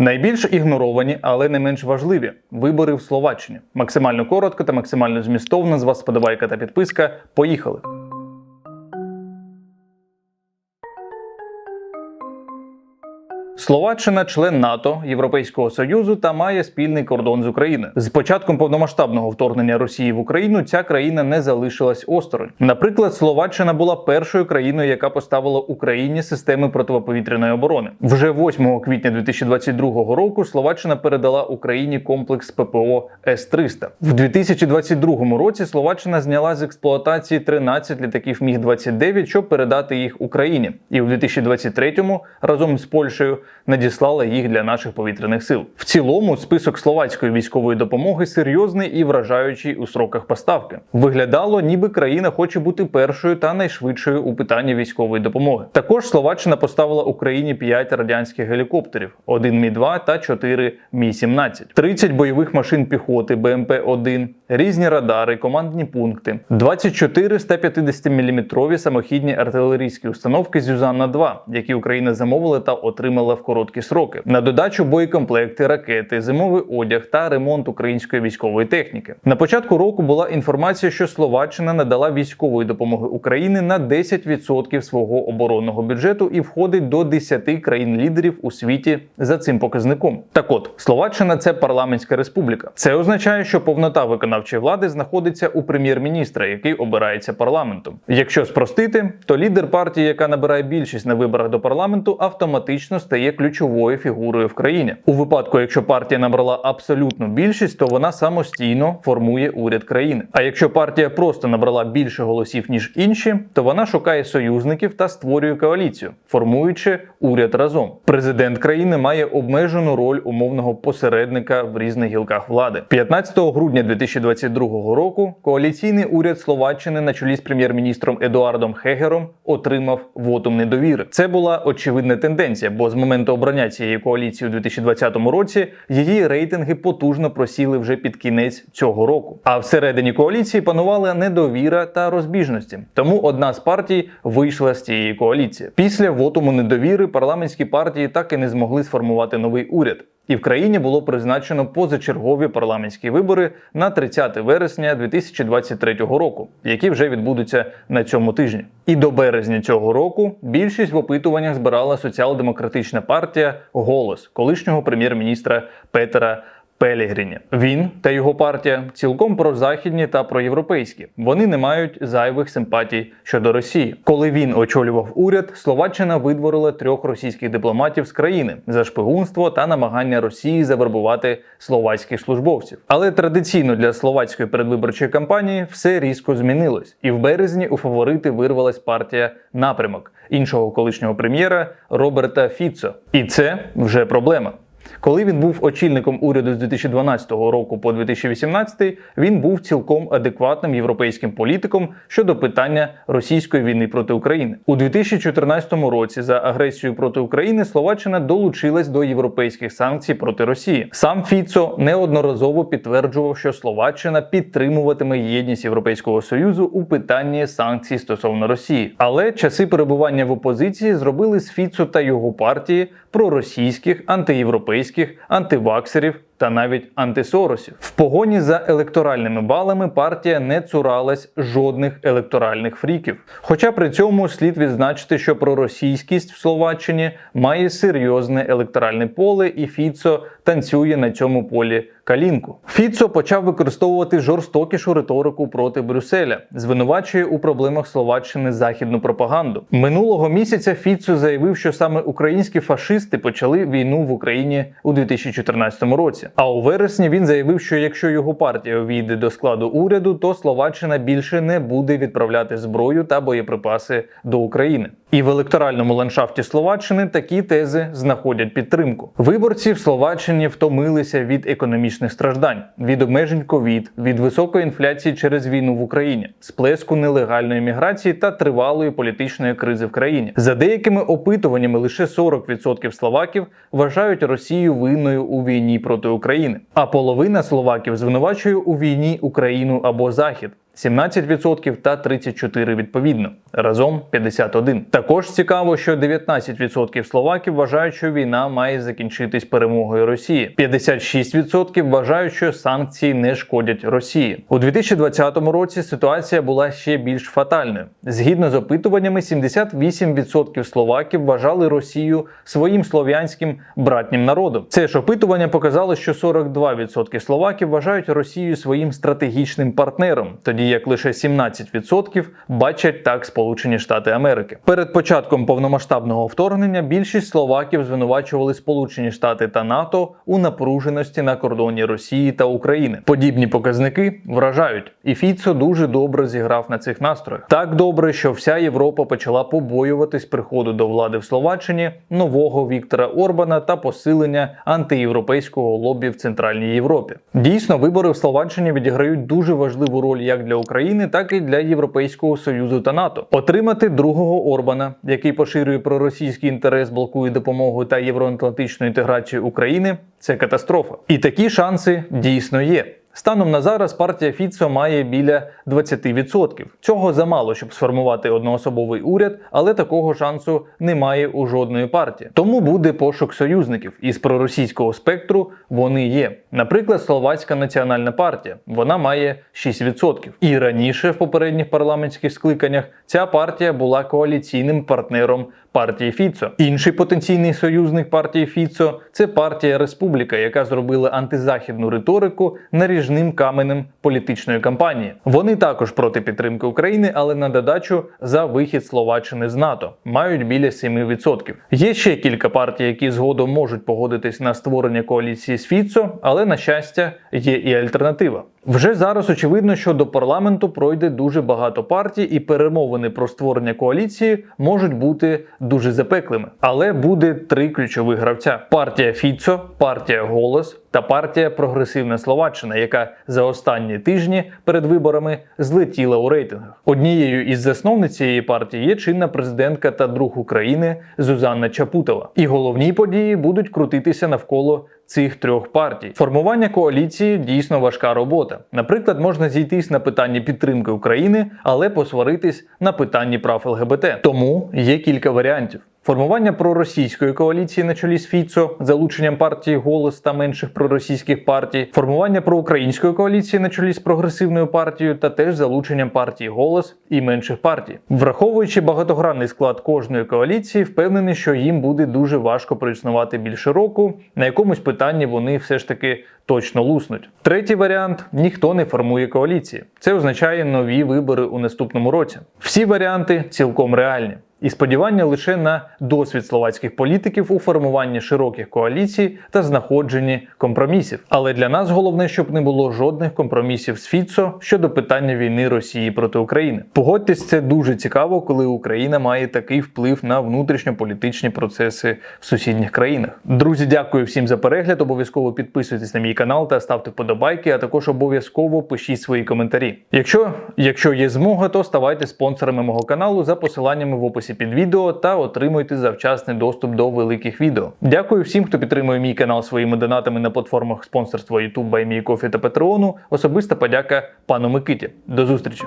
Найбільш ігноровані, але не менш важливі вибори в Словаччині. Максимально коротко та максимально змістовно. З вас сподобайка та підписка. Поїхали. Словаччина член НАТО, Європейського союзу та має спільний кордон з Україною. З початком повномасштабного вторгнення Росії в Україну ця країна не залишилась осторонь. Наприклад, Словаччина була першою країною, яка поставила Україні системи протиповітряної оборони. Вже 8 квітня 2022 року Словаччина передала Україні комплекс ППО С-300. В 2022 році Словаччина зняла з експлуатації 13 літаків Міг 29 щоб передати їх Україні, і у 2023 разом з Польщею надіслала їх для наших повітряних сил. В цілому список словацької військової допомоги серйозний і вражаючий у сроках поставки. Виглядало, ніби країна хоче бути першою та найшвидшою у питанні військової допомоги. Також Словаччина поставила Україні 5 радянських гелікоптерів: один Мі 2 та 4 Мі 17 30 бойових машин піхоти БМП 1 різні радари, командні пункти, 24 150-мм самохідні артилерійські установки Зюзанна 2 які Україна замовила та отримала в короткі сроки. На додачу боєкомплекти, ракети, зимовий одяг та ремонт української військової техніки. На початку року була інформація, що Словаччина надала військової допомоги Україні на 10% свого оборонного бюджету і входить до 10 країн-лідерів у світі за цим показником. Так от Словаччина це парламентська республіка. Це означає, що повнота виконавчої влади знаходиться у прем'єр-міністра, який обирається парламентом. Якщо спростити, то лідер партії, яка набирає більшість на виборах до парламенту, автоматично стає ключовою фігурою в країні. У випадку, якщо партія набрала абсолютну більшість, то вона самостійно формує уряд країни. А якщо партія просто набрала більше голосів ніж інші, то вона шукає союзників та створює коаліцію, формуючи уряд разом. Президент країни має обмежену роль умовного посередника в різних гілках влади. 15 грудня 2022 року коаліційний уряд Словаччини на чолі з прем'єр-міністром Едуардом Хегером отримав вотум недовіри. Це була очевидна тенденція, бо з моменту обрання цієї коаліції у 2020 році її рейтинги потужно просіли вже під кінець цього року. А всередині коаліції панувала недовіра та розбіжності. Тому одна з партій вийшла з цієї коаліції. Після вотуму недовіри парламентські партії так і не змогли сформувати новий уряд. І в країні було призначено позачергові парламентські вибори на 30 вересня 2023 року, які вже відбудуться на цьому тижні. І до березня цього року більшість в опитуваннях збирала соціал-демократична партія Голос колишнього прем'єр-міністра Петера. Пелігріні. Він та його партія цілком прозахідні та проєвропейські. Вони не мають зайвих симпатій щодо Росії. Коли він очолював уряд, Словаччина видворила трьох російських дипломатів з країни за шпигунство та намагання Росії завербувати словацьких службовців. Але традиційно для словацької передвиборчої кампанії все різко змінилось, і в березні у фаворити вирвалась партія напрямок іншого колишнього прем'єра Роберта Фіцо. І це вже проблема. Коли він був очільником уряду з 2012 року по 2018, він був цілком адекватним європейським політиком щодо питання російської війни проти України. У 2014 році за агресію проти України Словаччина долучилась до європейських санкцій проти Росії. Сам Фіцо неодноразово підтверджував, що Словаччина підтримуватиме єдність Європейського союзу у питанні санкцій стосовно Росії. Але часи перебування в опозиції зробили з Фіцо та його партії проросійських, антиєвропейських, антиваксерів та навіть антисоросів. В погоні за електоральними балами партія не цуралась жодних електоральних фріків. Хоча при цьому слід відзначити, що проросійськість в Словаччині має серйозне електоральне поле, і Фіцо танцює на цьому полі калінку. Фіцо почав використовувати жорстокішу риторику проти Брюсселя, звинувачує у проблемах Словаччини західну пропаганду. Минулого місяця Фіцо заявив, що саме українські фашисти почали війну в Україні у 2014 році. А у вересні він заявив, що якщо його партія увійде до складу уряду, то Словаччина більше не буде відправляти зброю та боєприпаси до України. І в електоральному ландшафті Словаччини такі тези знаходять підтримку. Виборці в Словаччині втомилися від економічних страждань, від обмежень ковід, від високої інфляції через війну в Україні, сплеску нелегальної міграції та тривалої політичної кризи в країні. За деякими опитуваннями, лише 40% словаків вважають Росію винною у війні проти України, а половина словаків звинувачує у війні Україну або Захід. 17% та 34% відповідно. разом 51. Також цікаво, що 19% словаків вважають, що війна має закінчитись перемогою Росії. 56% вважають, що санкції не шкодять Росії. У 2020 році ситуація була ще більш фатальною. Згідно з опитуваннями, 78% словаків вважали Росію своїм слов'янським братнім народом. Це ж опитування показало, що 42% словаків вважають Росію своїм стратегічним партнером, тоді як лише 17% бачать так Сполучені Штати Америки. Перед початком повномасштабного вторгнення більшість словаків звинувачували Сполучені Штати та НАТО у напруженості на кордоні Росії та України. Подібні показники вражають, і Фіцо дуже добре зіграв на цих настроях. Так добре, що вся Європа почала побоюватись приходу до влади в Словаччині нового Віктора Орбана та посилення антиєвропейського лобі в Центральній Європі. Дійсно, вибори в Словаччині відіграють дуже важливу роль як для України, так і для Європейського союзу та НАТО. Отримати другого Орбана, який поширює проросійський інтерес, блокує допомогу та євроатлантичну інтеграцію України, це катастрофа. І такі шанси дійсно є. Станом на зараз партія Фіцо має біля 20%. Цього замало, щоб сформувати одноособовий уряд, але такого шансу немає у жодної партії. Тому буде пошук союзників. Із проросійського спектру вони є. Наприклад, Словацька національна партія. Вона має 6%. І раніше в попередніх парламентських скликаннях ця партія була коаліційним партнером партії Фіцо. Інший потенційний союзник партії Фіцо це партія Республіка, яка зробила антизахідну риторику наріжним каменем політичної кампанії. Вони також проти підтримки України, але на додачу за вихід Словаччини з НАТО мають біля 7%. Є ще кілька партій, які згодом можуть погодитись на створення коаліції з Фіцо, але на щастя є і альтернатива. Вже зараз очевидно, що до парламенту пройде дуже багато партій, і перемовини про створення коаліції можуть бути дуже запеклими. Але буде три ключових гравця: партія Фіцо, партія Голос та партія Прогресивна Словаччина, яка за останні тижні перед виборами злетіла у рейтингах. Однією із засновниць цієї партії є чинна президентка та друг України Зузанна Чапутова. І головні події будуть крутитися навколо цих трьох партій. Формування коаліції дійсно важка робота. Наприклад, можна зійтись на питанні підтримки України, але посваритись на питанні прав ЛГБТ. Тому є кілька варіантів. Формування проросійської коаліції на чолі з Фіцо, залученням партії голос та менших проросійських партій, формування проукраїнської коаліції на чолі з прогресивною партією та теж залученням партії голос і менших партій, враховуючи багатогранний склад кожної коаліції, впевнений, що їм буде дуже важко проіснувати більше року. На якомусь питанні вони все ж таки точно луснуть. Третій варіант ніхто не формує коаліції. Це означає нові вибори у наступному році. Всі варіанти цілком реальні. І сподівання лише на досвід словацьких політиків у формуванні широких коаліцій та знаходженні компромісів. Але для нас головне, щоб не було жодних компромісів з Фіцо щодо питання війни Росії проти України. Погодьтесь, це дуже цікаво, коли Україна має такий вплив на внутрішньополітичні процеси в сусідніх країнах. Друзі, дякую всім за перегляд. Обов'язково підписуйтесь на мій канал та ставте вподобайки, а також обов'язково пишіть свої коментарі. Якщо, якщо є змога, то ставайте спонсорами мого каналу за посиланнями в описі під відео та отримуйте завчасний доступ до великих відео. Дякую всім, хто підтримує мій канал своїми донатами на платформах спонсорства YouTube, BuyMeCoffee та Patreon. Особиста подяка пану Микиті. До зустрічі!